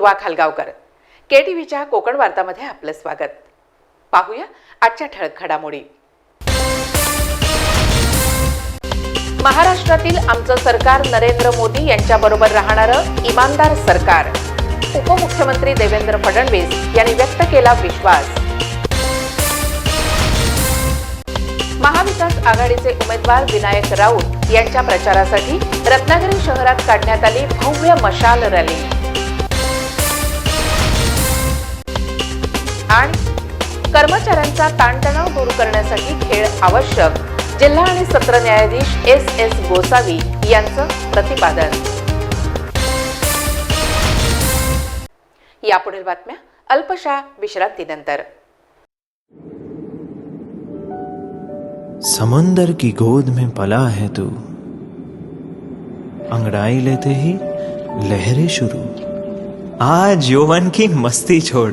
पूर्वा खालगावकर. के T व्हीच्या कोकण वार्तामध्ये आपलं स्वागत. पाहूया आजच्या ठळक घडामोडी. महाराष्ट्रातील आमचं सरकार नरेंद्र मोदी यांच्याबरोबर राहणारं इमानदार सरकार. उपमुख्यमंत्री देवेंद्र फडणवीस यांनी व्यक्त केला विश्वास. महाविकास आघाडीचे उमेदवार विनायक राऊत यांच्या प्रचारासाठी रत्नागिरी शहरात काढण्यात आली भव्य मशाल रॅली. आणि कर्मचाऱ्यांचा ताणतणाव दूर करण्यासाठी खेळ आवश्यक. जिल्हा आणि सत्र न्यायाधीश एस एस गोसावी यांचं प्रतिपादन. यापुढील बातम्या अल्पशा विश्रांतीनंतर. समुंदर की गोद में पला है तू। अंगड़ाई लेते ही लहरें शुरू। आज यौवन की मस्ती छोड़।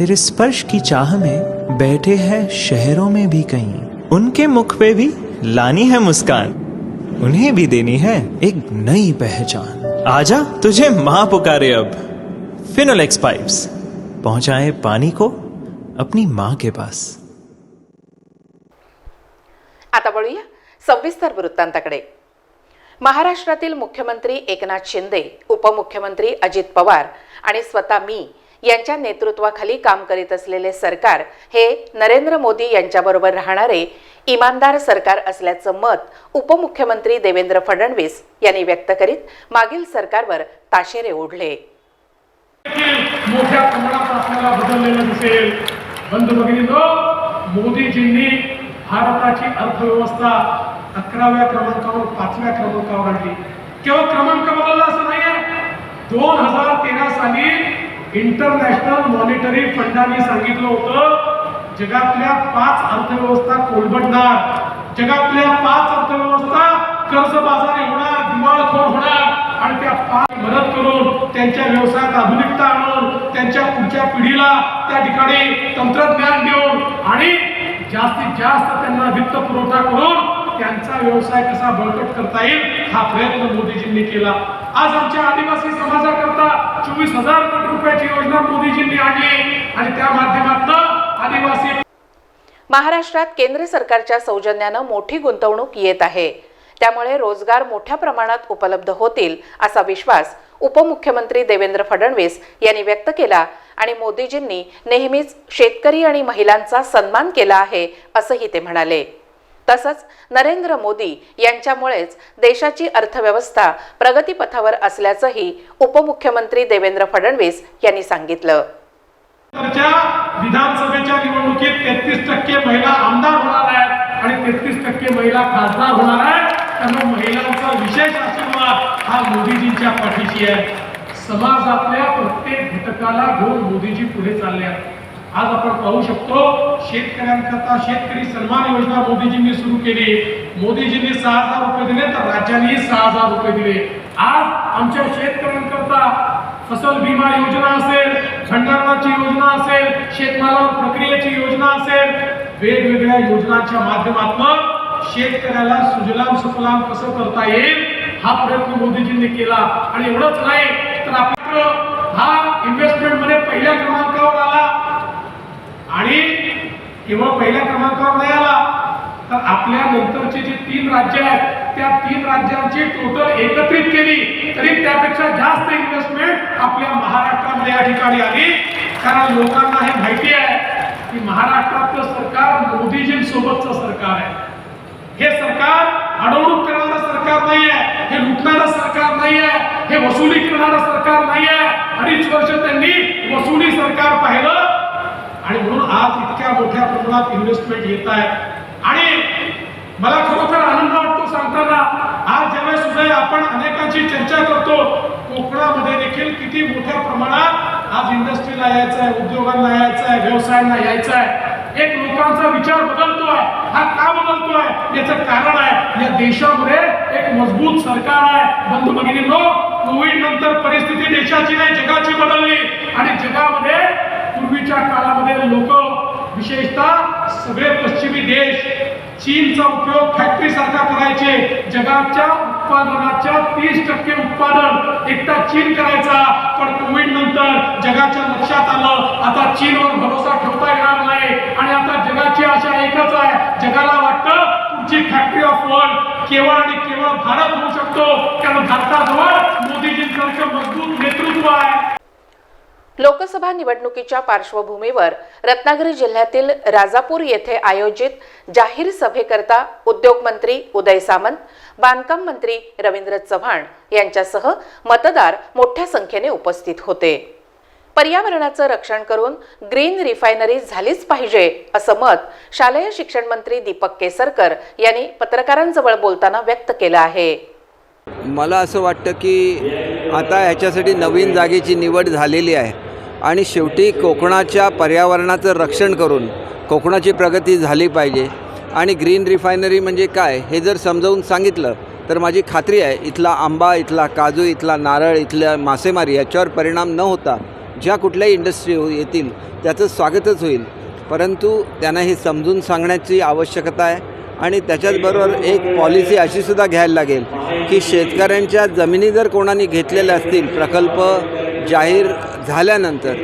तेरे स्पर्श की चाह में बैठे हैं शहरों में भी कहीं। उनके मुख पे भी लानी है मुस्कान। उन्हें भी देनी है एक नई पहचान। आजा तुझे माँ पुकारे अब। फिनोलेक्स पाइप्स पहुंचाए पानी को अपनी माँ के पास। आता वळूया सविस्तर वृत्तांताकडे। महाराष्ट्रातील मुख्यमंत्री एकनाथ शिंदे उपमुख्यमंत्री अजित पवार आणि स्वतः मी यांच्या नेतृत्वाखाली काम करीत असलेले सरकार हे नरेंद्र मोदी यांच्याबरोबर राहणारे इमानदार सरकार असल्याचं मत उपमुख्यमंत्री देवेंद्र फडणवीस यांनी व्यक्त करीत मागील सरकारवर ताशेरे ओढले. मोठ्या प्रमाणात बदललेलं दिसेल. बंधू मोदीजींनी भारताची अर्थव्यवस्था अकराव्या क्रमांकावर पाचव्या क्रमांकावर आणली. केवळ क्रमांक बदलला असं नाहीये. दोन हजार तेरा साली इंटरनॅशनल मॉनिटरी फंडाने सांगितलं होतं जगातल्या पाच अर्थव्यवस्था कोलबडणार. जगातल्या पाच अर्थव्यवस्था कर्जबाजारी होणार दिवाळखोर होणार. आणि त्या पाच मदत करून त्यांच्या व्यवसायात आधुनिकता आणून त्यांच्या पुढच्या पिढीला त्या ठिकाणी तंत्रज्ञान देऊन आणि जास्तीत जास्त त्यांना वित्त पुरवठा करून त्यांचा व्यवसाय कसा बळकट करता येईल हा प्रयत्न मोदीजींनी केला. आज आमच्या आदिवासी समाजाकरता चोवीस हजार कोटी रुपयाची योजना मोदीजींनी आणली आणि त्या माध्यमातून आदिवासी महाराष्ट्रात केंद्र सरकारच्या सौजन्यानं मोठी गुंतवणूक येत आहे. त्यामुळे रोजगार मोठ्या प्रमाणात उपलब्ध होतील असा विश्वास उपमुख्यमंत्री देवेंद्र फडणवीस यांनी व्यक्त केला आणि मोदीजींनी नेहमीच शेतकरी आणि महिलांचा सन्मान केला आहे असंही ते म्हणाले. तसंच नरेंद्र मोदी यांच्यामुळेच देशाची अर्थव्यवस्था प्रगतीपथावर असल्याचंही उपमुख्यमंत्री देवेंद्र फडणवीस यांनी सांगितलं. विधानसभेच्या निवडणुकीत तेहतीस टक्के महिला आमदार होणार आहेत आणि तेहतीस टक्के महिला खासदार होणार आहेत. त्यामुळे महिलांचा विशेष आशीर्वाद हा मोदीजींच्या पाठीशी आहे. समाजातल्या प्रत्येक घटकाला घेऊन मोदीजी पुढे चालले आहेत. आज आपण पाहू शकतो शेतकऱ्यांकरता शेतकरी सन्मान योजना मोदीजींनी सुरू केली. मोदीजींनी सहा हजार रुपये दिले तर राज्यांनी सहा हजार रुपये दिले. आज आमच्या शेतकऱ्यांकरता फसल बीमा योजना असेल भंडारणाची योजना असेल शेतमालावर प्रक्रियेची योजना असेल वेगवेगळ्या योजनांच्या माध्यमातून शेतकऱ्याला सुजलाम सुफलाम कसं करता येईल हा प्रयत्न मोदीजींनी केला. आणि एवढंच नाही तर आपल्याकडं हा इन्व्हेस्टमेंटमध्ये पहिल्या क्रमांकावर आला. आणि किंवा पहिल्या क्रमांकावर नाही आला तर आपल्या नंतरचे जे तीन राज्य आहेत त्या तीन राज्यांची टोटल एकत्रित केली. तरी त्यापेक्षा जास्त इन्व्हेस्टमेंट आपल्या महाराष्ट्रामध्ये या ठिकाणी आली. कारण लोकांना हे माहिती आहे की महाराष्ट्रातलं सरकार मोदीजींसोबतचं सरकार आहे. हे सरकार अडवणूक करणारं सरकार नाही आहे हे लुटणारं सरकार नाही आहे हे वसुली करणारं सरकार नाही आहे अडीच वर्ष त्यांनी वसुली सरकार पाहिलं. आणि म्हणून आज इतक्या मोठ्या प्रमाणात इन्व्हेस्टमेंट येत आहे. आणि मला खरोखर आनंद वाटतो सांगताना आज ज्यावेळेस सुद्धा आपण अनेकांची चर्चा करतो कोकणामध्ये देखील किती मोठ्या प्रमाणात आज इंडस्ट्रीला यायचं आहे उद्योगांना यायचं आहे व्यवसायांना यायचं आहे एक लोकांचा विचार बदलतोय. हा का बदलतोय? याचं कारण आहे या देशामध्ये एक मजबूत सरकार आहे. बंधू भगिनींनो कोविड नंतर परिस्थिती देशाची नाही जगाची बदलली. आणि जगामध्ये पूर्वीच्या काळामध्ये लोक विशेषतः सगळे पश्चिमी देश चीनचा उपयोग फॅक्टरी सारखा करायचे. जगाच्या उत्पादनाच्या तीस टक्के उत्पादन एकटा चीन करायचा. पण कोविड नंतर जगाच्या लक्षात आलं आता चीनवर भरोसा ठेवता येणार नाही. आणि आता जगाची आशा एकच आहे. जगाला वाटतं तुमची फॅक्टरी ऑफ वर्ल्ड केवळ आणि केवळ भारत होऊ शकतो. कारण भारताजवळ मोदीजींसारखं मजबूत नेतृत्व आहे. लोकसभा निवडणुकीच्या पार्श्वभूमीवर रत्नागिरी जिल्ह्यातील राजापूर येथे आयोजित जाहीर सभेकरता उद्योगमंत्री उदय सामंत बांधकाम मंत्री रवींद्र चव्हाण यांच्यासह मतदार मोठ्या संख्येने उपस्थित होते. पर्यावरणाचं रक्षण करून ग्रीन रिफायनरी झालीच पाहिजे असं मत शालेय शिक्षण मंत्री दीपक केसरकर यांनी पत्रकारांजवळ बोलताना व्यक्त केलं आहे. मला असं वाटतं की आता ह्याच्यासाठी नवीन जागेची निवड झालेली आहे. आणि शेवटी कोकणाच्या पर्यावरणाचं रक्षण करून कोकणाची प्रगती झाली पाहिजे. आणि ग्रीन रिफायनरी म्हणजे काय हे जर समजावून सांगितलं तर माझी खात्री आहे इथला आंबा इथला काजू इथला नारळ इथल्या मासेमारी याच्यावर परिणाम न होता ज्या कुठल्याही इंडस्ट्री हो- येतील त्याचं स्वागतच होईल. परंतु त्यांना हे समजून सांगण्याची आवश्यकता आहे आणि त्याच्याचबरोबर एक पॉलिसी अशीसुद्धा घ्यायला लागेल की शेतकऱ्यांच्या जमिनी जर कोणाने घेतलेल्या असतील प्रकल्प जाहीर झाल्यानंतर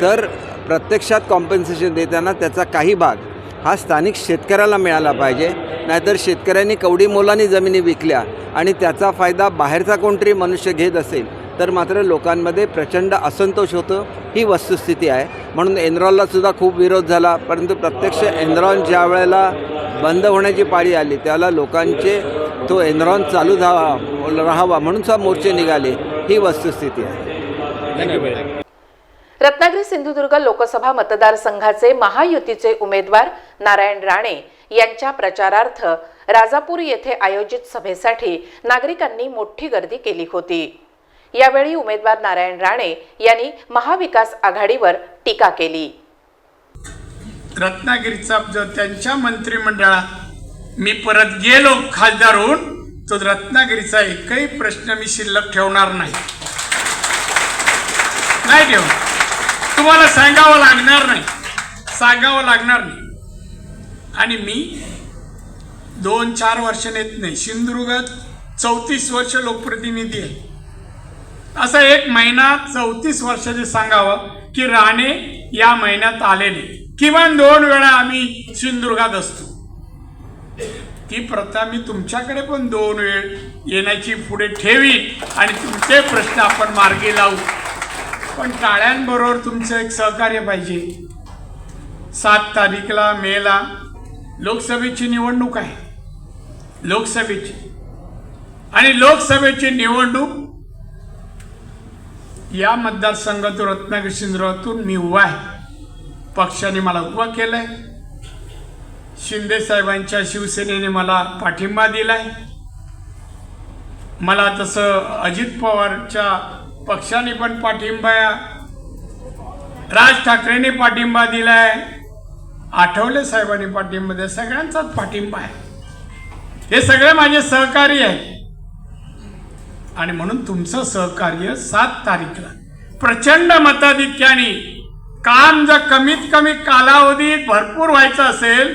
तर प्रत्यक्षात कॉम्पन्सेशन देताना त्याचा काही भाग हा स्थानिक शेतकऱ्याला मिळाला पाहिजे. नाहीतर शेतकऱ्यांनी कवडी मोलाने जमिनी विकल्या आणि त्याचा फायदा बाहेरचा कोणतरी मनुष्य घेत असेल तर मात्र लोकांमध्ये प्रचंड असंतोष होतो. ही वस्तुस्थिती आहे. म्हणून एनरॉनलासुद्धा खूप विरोध झाला. परंतु प्रत्यक्ष एनरॉन ज्या वेळेला बंद होण्याची पाळी आली त्याला लोकांचे तो एनरॉन चालू राहावा राहावा म्हणून सा मोर्चे निघाले. ही वस्तुस्थिती आहे. रत्नागिरी सिंधुदुर्ग लोकसभा मतदारसंघाचे महायुतीचे उमेदवार नारायण राणे यांच्या प्रचारार्थ राजापूर येथे आयोजित सभेसाठी नागरिकांनी मोठी गर्दी केली होती. यावेळी उमेदवार नारायण राणे यांनी महाविकास आघाडीवर टीका केली. रत्नागिरीचा जर त्यांच्या मंत्रिमंडळात मी परत गेलो खासदार होऊन तो रत्नागिरीचा एकही प्रश्न मी शिल्लक ठेवणार नाही. नाही ठेव तुम्हाला सांगावं लागणार नाही. सांगावं लागणार नाही. आणि मी दोन चार वर्ष नेत नाही. सिंधुदुर्गात चौतीस वर्ष लोकप्रतिनिधी आहे. असा एक महिना चौतीस वर्षाचे सांगावं की राणे या महिन्यात आलेले. किमान दोन वेळा आम्ही सिंधुदुर्गात असतो. ती प्रथा मी तुमच्याकडे पण दोन वेळ येण्याची पुढे ठेवी आणि तुमचे प्रश्न आपण मार्गी लावू. पण टाळ्यांबरोबर तुमचं एक सहकार्य पाहिजे. सात तारीखला मेला लोकसभेची निवडणूक आहे. लोकसभेची. आणि लोकसभेची निवडणूक या मतदारसंघातून रत्नागिरी सिंधुदुर्गातून मी उभा आहे. पक्षाने मला उभा केलंय. शिंदे साहेबांच्या शिवसेनेने मला पाठिंबा दिलाय. मला तसं अजित पवारच्या पक्षाने पण पाठिंबा राज ठाकरेंनी पाठिंबा दिलाय. आठवले साहेबांनी पाठिंबा दिला सगळ्यांचाच पाठिंबा आहे. हे सगळे माझे सहकारी आहे आणि म्हणून तुमचं सहकार्य सात तारीखला. प्रचंड मताधिक्याने काम जर कमीत कमी कालावधीत भरपूर व्हायचं असेल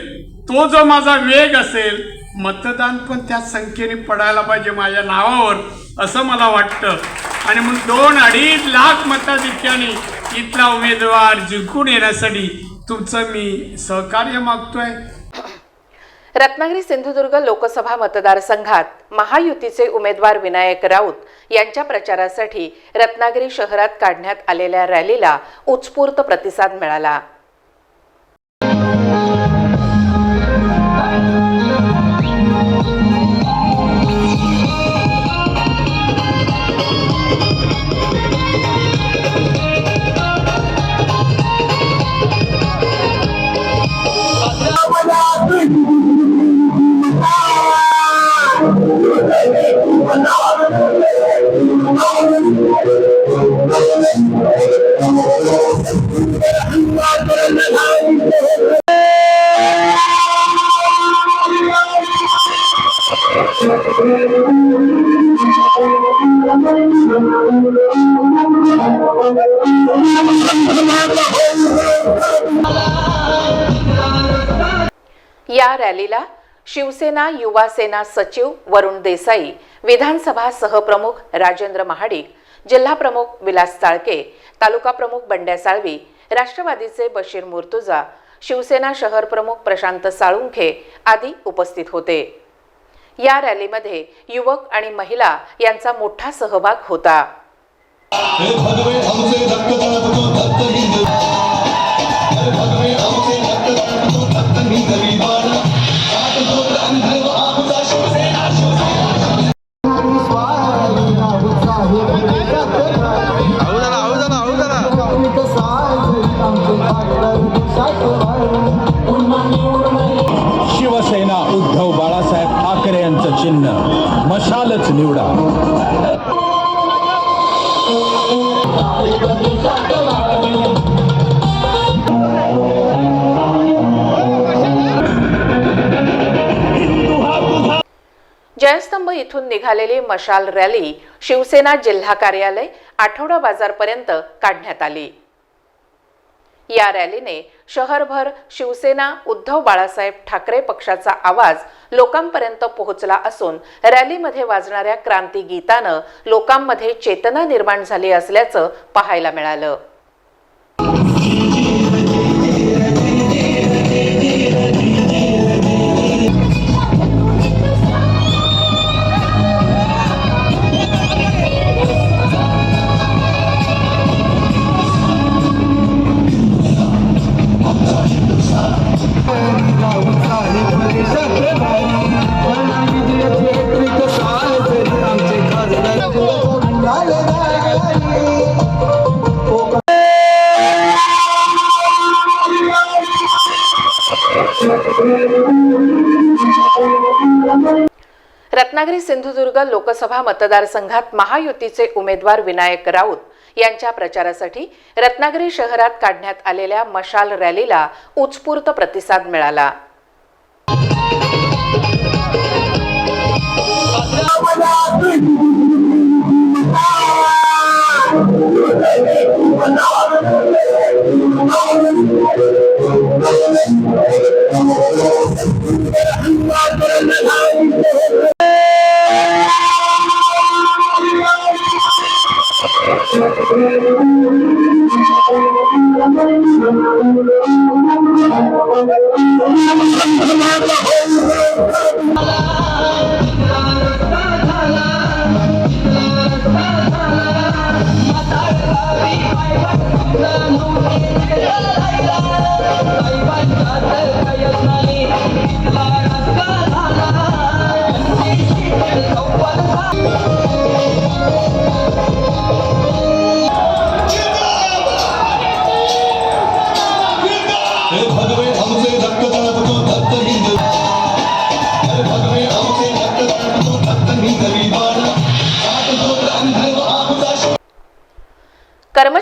तो जो माझा वेग असेल मतदान पण त्या संख्येने पडायला पाहिजे माझ्या नावावर असं मला वाटतं. आणि म्हणून दोन अडीच लाख मताधिक्याने इथला उमेदवार जिंकून येण्यासाठी तुमचं मी सहकार्य मागतोय. रत्नागिरी सिंधुदुर्ग लोकसभा मतदारसंघात महायुतीचे उमेदवार विनायक राऊत यांच्या प्रचारासाठी रत्नागिरी शहरात काढण्यात आलेल्या रॅलीला उत्स्फूर्त प्रतिसाद मिळाला. या रॅलीला शिवसेना युवा सेना सचिव वरुण देसाई विधानसभा सहप्रमुख राजेंद्र महाडिक जिल्हा प्रमुख विलास ताळके तालुका प्रमुख बंड्या साळवी राष्ट्रवादीचे बशीर मुर्तुजा शिवसेना शहर प्रमुख प्रशांत साळुंखे आदी उपस्थित होते. या रॅलीमध्ये युवक आणि महिला यांचा मोठा सहभाग होता. विजयस्तंभ इथून निघालेली मशाल रॅली शिवसेना जिल्हा कार्यालय आठवडा बाजारपर्यंत काढण्यात आली. या रॅलीने शहरभर शिवसेना उद्धव बाळासाहेब ठाकरे पक्षाचा आवाज लोकांपर्यंत पोहोचला असून रॅलीमध्ये वाजणाऱ्या क्रांती गीतानं लोकांमध्ये चेतना निर्माण झाली असल्याचं पाहायला मिळालं. रत्नागिरी सिंधुदुर्ग लोकसभा मतदारसंघात महायुतीचे उमेदवार विनायक राऊत यांच्या प्रचारासाठी रत्नागिरी शहरात काढण्यात आलेल्या मशाल रॅलीला उत्स्फूर्त प्रतिसाद मिळाला. हे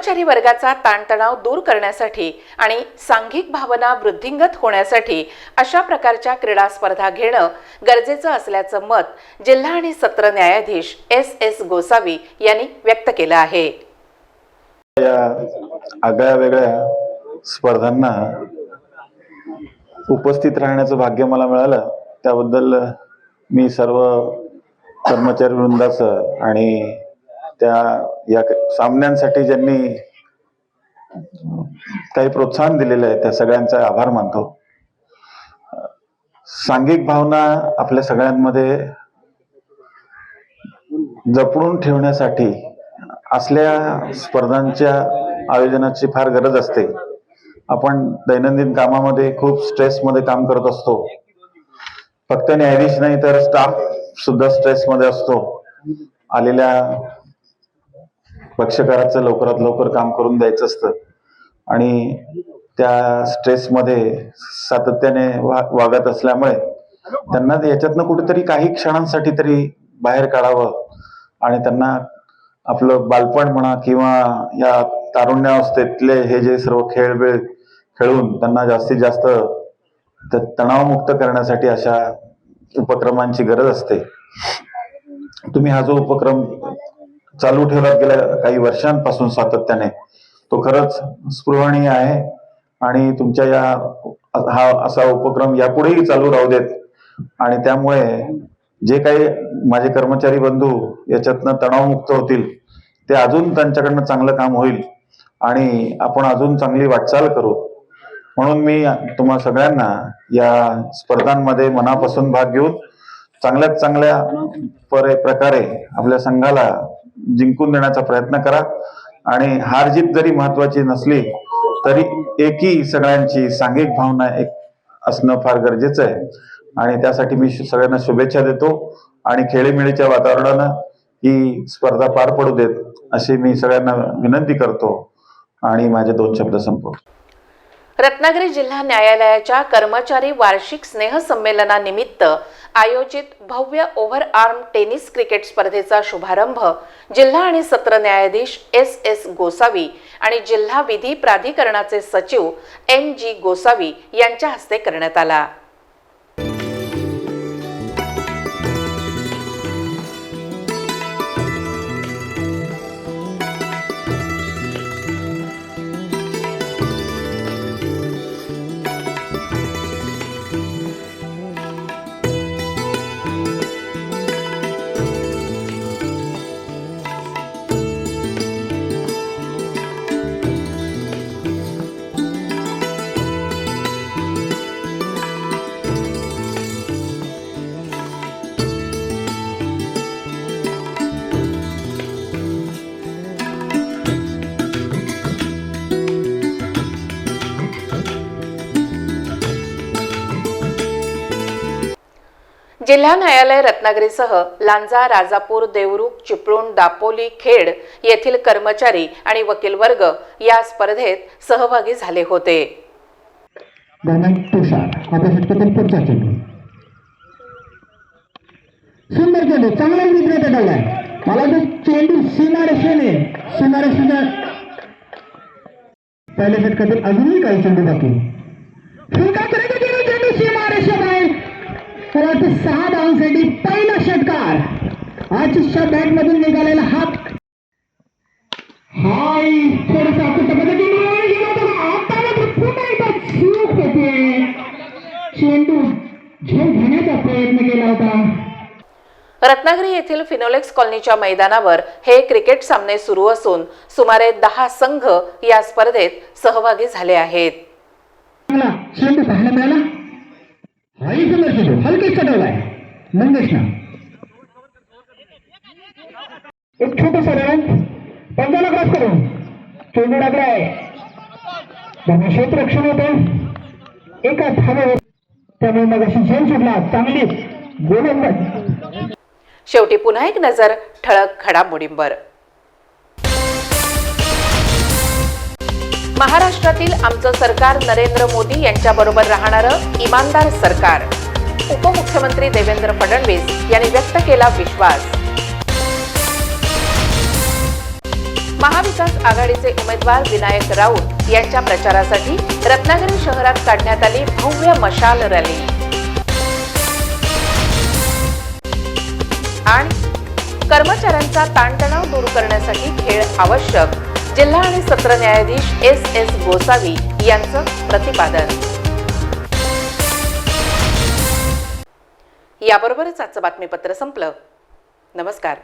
कर्मचारी वर्गाचा ताणतणाव दूर करण्यासाठी आणि सांघिक भावना वृद्धिंगत होण्यासाठी अशा प्रकारच्या क्रीडा स्पर्धा घेणं गरजेचं असल्याचं मत जिल्हा आणि सत्र न्यायाधीश एस एस गोसावी यांनी व्यक्त केलं आहे. या आगळ्या वेगळ्या स्पर्धांना उपस्थित राहण्याचं भाग्य मला मिळालं. त्याबद्दल मी सर्व कर्मचारी वृंदाचं आणि त्या या सामन्यांसाठी ज्यांनी काही प्रोत्साहन दिलेलं आहे त्या सगळ्यांचा आभार मानतो. सांघिक भावना आपल्या सगळ्यांमध्ये जपणून ठेवण्यासाठी असल्या स्पर्धांच्या आयोजनाची फार गरज असते. आपण दैनंदिन कामामध्ये खूप स्ट्रेसमध्ये काम करत असतो. फक्त न्यायाधीश नाही तर स्टाफ सुद्धा स्ट्रेसमध्ये असतो. आलेल्या पक्षकाराचं लवकरात लवकर काम करून द्यायचं असतं. आणि त्या स्ट्रेसमध्ये सातत्याने वा वागत असल्यामुळे त्यांना याच्यातनं कुठेतरी काही क्षणांसाठी तरी बाहेर काढावं आणि त्यांना आपलं बालपण म्हणा किंवा या तारुण्यावस्थेतले हे जे सर्व खेळ वेळ खेळून त्यांना जास्तीत जास्त तणावमुक्त करण्यासाठी अशा उपक्रमांची गरज असते. तुम्ही हा जो उपक्रम चालू ठेवला गेल्या काही वर्षांपासून सातत्याने. तो खरंच स्पृहणीय आहे आणि तुमच्या या हा असा उपक्रम यापुढेही चालू राहू देत. आणि त्यामुळे जे काही माझे कर्मचारी बंधू याच्यातनं तणावमुक्त होतील ते अजून त्यांच्याकडनं चांगलं काम होईल आणि आपण अजून चांगली वाटचाल करू. म्हणून मी तुम्हा सगळ्यांना या स्पर्धांमध्ये मनापासून भाग घेऊन चांगल्यात चांगल्या परे प्रकारे आपल्या संघाला जिंकून देण्याचा प्रयत्न करा. आणि हार जीत जरी महत्वाची नसली तरी एकी सगळ्यांची सांघिक भावना एक असणं फार गरजेचं आहे. आणि त्यासाठी मी सगळ्यांना शुभेच्छा देतो. आणि खेळीमेळीच्या वातावरणानं ही स्पर्धा पार पडू देत अशी मी सगळ्यांना विनंती करतो. आणि माझे दोन शब्द संपवतो. रत्नागिरी जिल्हा न्यायालयाच्या कर्मचारी वार्षिक स्नेहसंमेलनानिमित्त आयोजित भव्य ओव्हर आर्म टेनिस क्रिकेट स्पर्धेचा शुभारंभ जिल्हा आणि सत्र न्यायाधीश एस एस गोसावी आणि जिल्हा विधी प्राधिकरणाचे सचिव एम जी गोसावी यांच्या हस्ते करण्यात आला. जिल्हा न्यायालय रत्नागिरीसह लांजा राजापूर देवरुख चिपळूण दापोली खेड येथील कर्मचारी आणि वकील वर्ग या स्पर्धेत सहभागी झाले होते. सुंदर केले चांगला मित्र पेटवलाय मला तो चेंडू सीमारेषेने सीमारेषेच्या पहिल्या षटकातील अजूनही काही चेंडू बाकी. फुलका करायचा चेंडू चेंडू सीमारेषेबाहेर वाटतं सहा धावांसाठी पहिला षटकार. आजच्या बॅट मधून निघालेला हात हाय थोडासा कुठं चूक होते. चेंडू झेल घेण्याचा प्रयत्न केला होता. रत्नागिरी येथील फिनोलेक्स कॉलनीच्या मैदानावर हे क्रिकेट सामने सुरू असून सुमारे दहा संघ या स्पर्धेत सहभागी झाले आहेत. मला चेंडू पाहायला मिळाला हाही सुंदर चेंडू हलकेच चढवलाय मंगेशना. एक छोटस रन पंजाला क्रॉस करून. चेंडू टाकलाय त्यांना क्षेत्ररक्षण होते. एका धावेवर त्यामुळे मग अशी झेल सुटला. चांगली. गोलंदाज. शेवटी पुन्हा एक नजर ठळक घडामोडींवर. महाराष्ट्रातील आमचं सरकार नरेंद्र मोदी यांच्याबरोबर राहणारं इमानदार सरकार. उपमुख्यमंत्री देवेंद्र फडणवीस यांनी व्यक्त केला विश्वास. महाविकास आघाडीचे उमेदवार विनायक राऊत यांच्या प्रचारासाठी रत्नागिरी शहरात काढण्यात आली भव्य मशाल रॅली. आणि कर्मचाऱ्यांचा ताणतणाव दूर करण्यासाठी खेळ आवश्यक. जिल्हा आणि सत्र न्यायाधीश एस एस गोसावी यांचं प्रतिपादन. याबरोबरच आजचं बातमीपत्र संपलं. नमस्कार.